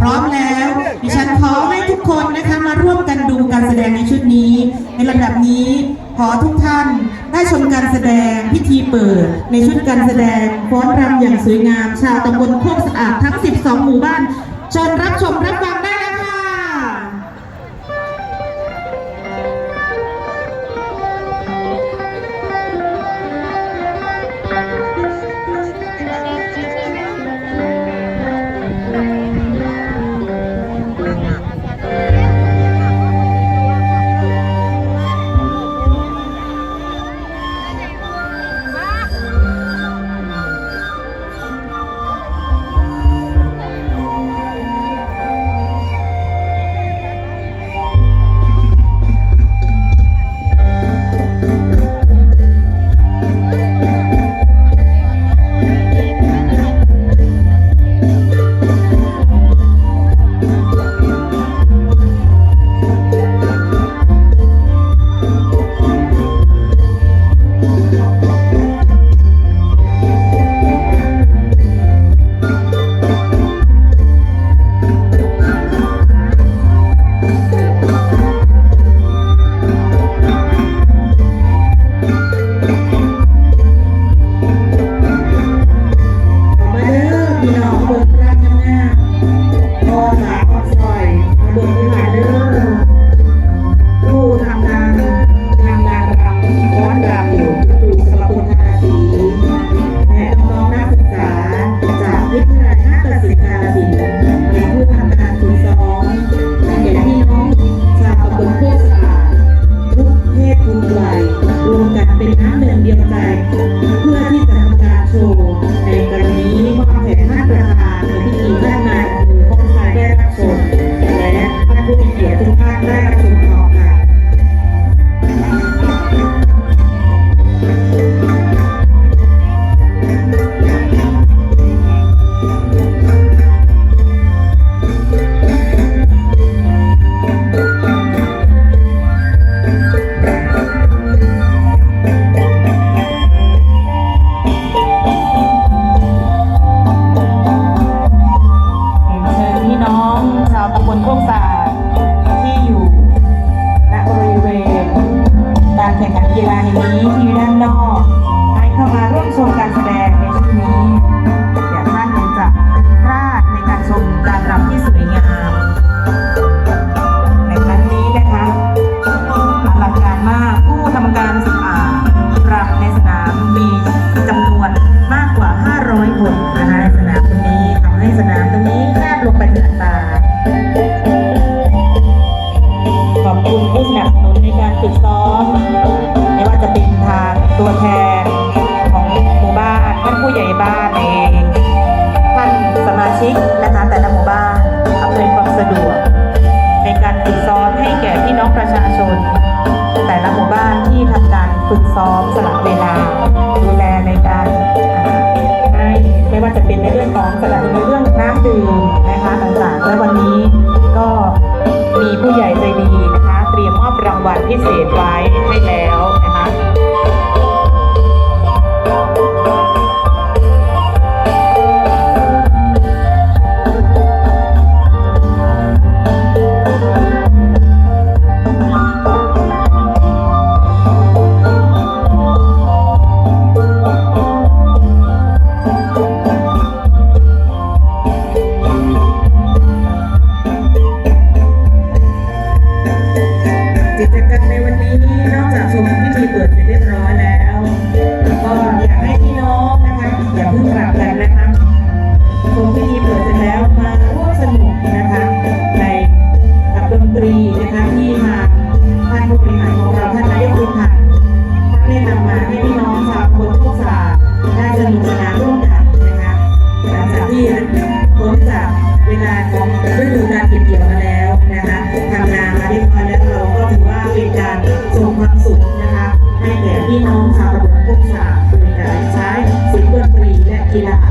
พร้อมแล้ว ดิฉันขอให้ทุกคนนะคะมาร่วมกันดูการแสดงในชุดนี้ ในระดับนี้ขอทุกท่านได้ชมการแสดงพิธีเปิด ในชุดการแสดงฟ้อนรำอย่างสวยงาม ชาวตำบลโคกสะอาดทั้ง 12 หมู่บ้านเชิญรับชมรับฟัง ผู้ใหญ่ใจดีนะคะ เตรียมมอบรางวัลพิเศษไว้ให้แล้ว tranquila.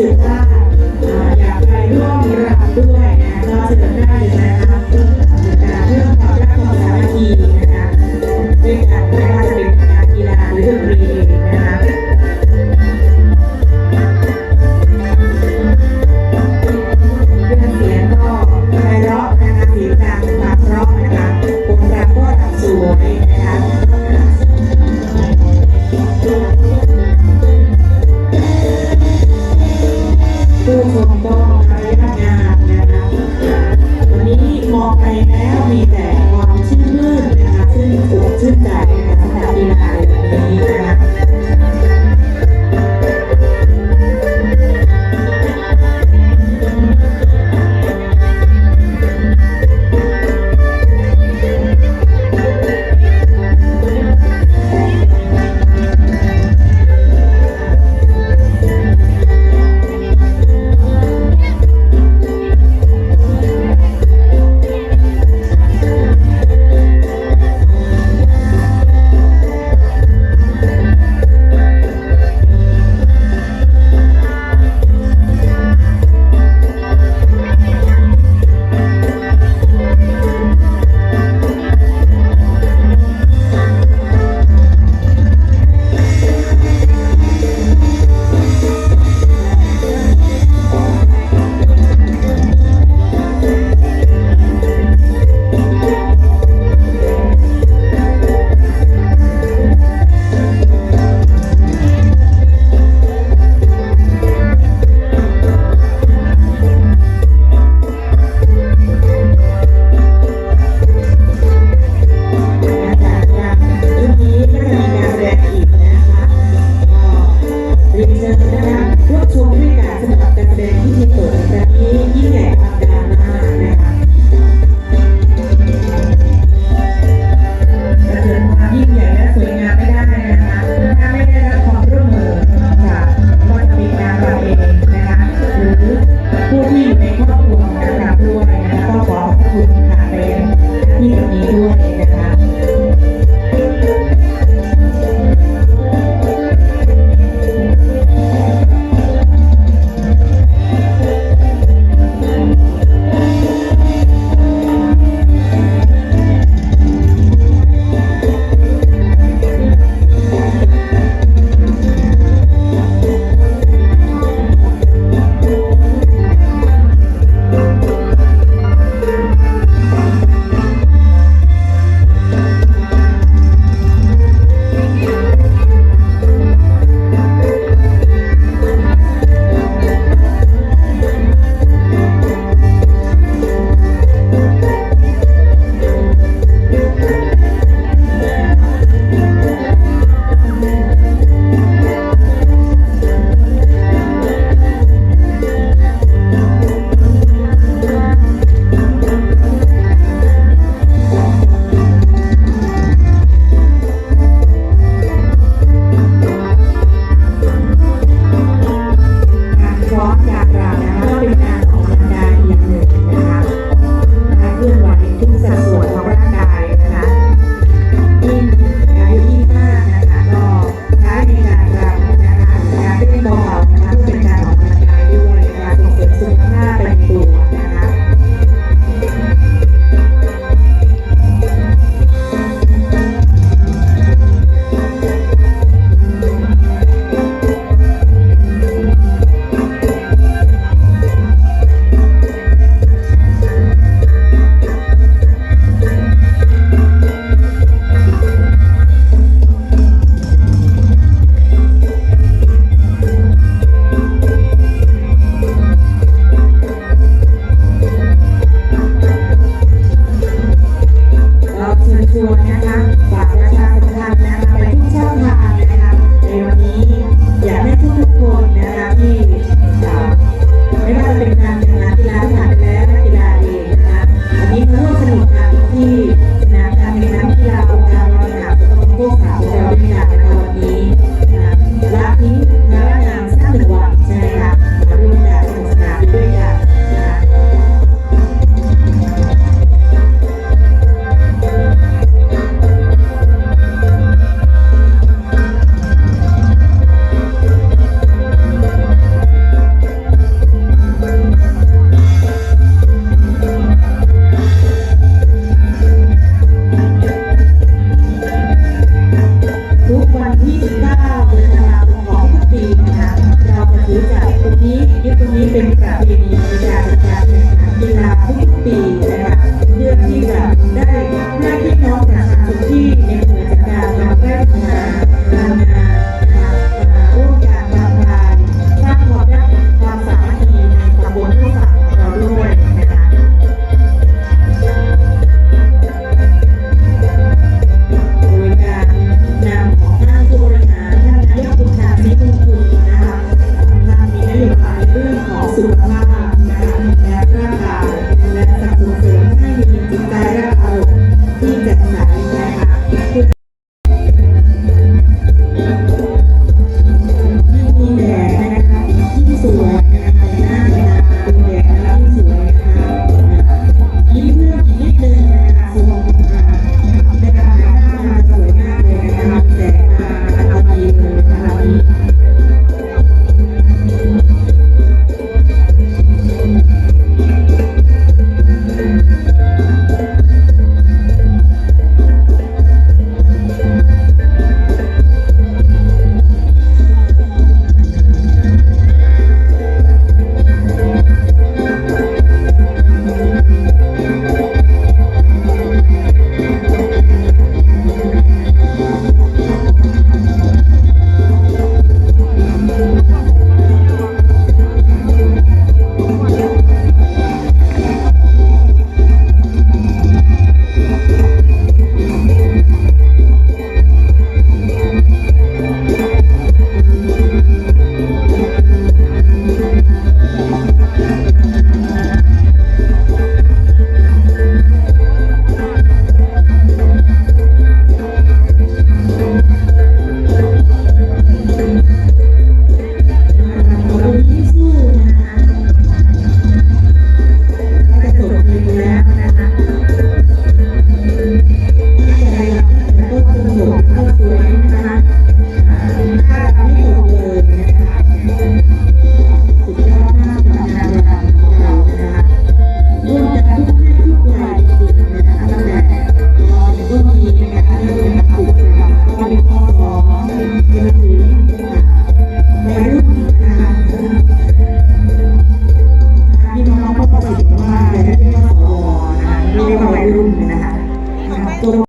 สิบห้าอยากไปร่วมรำด้วย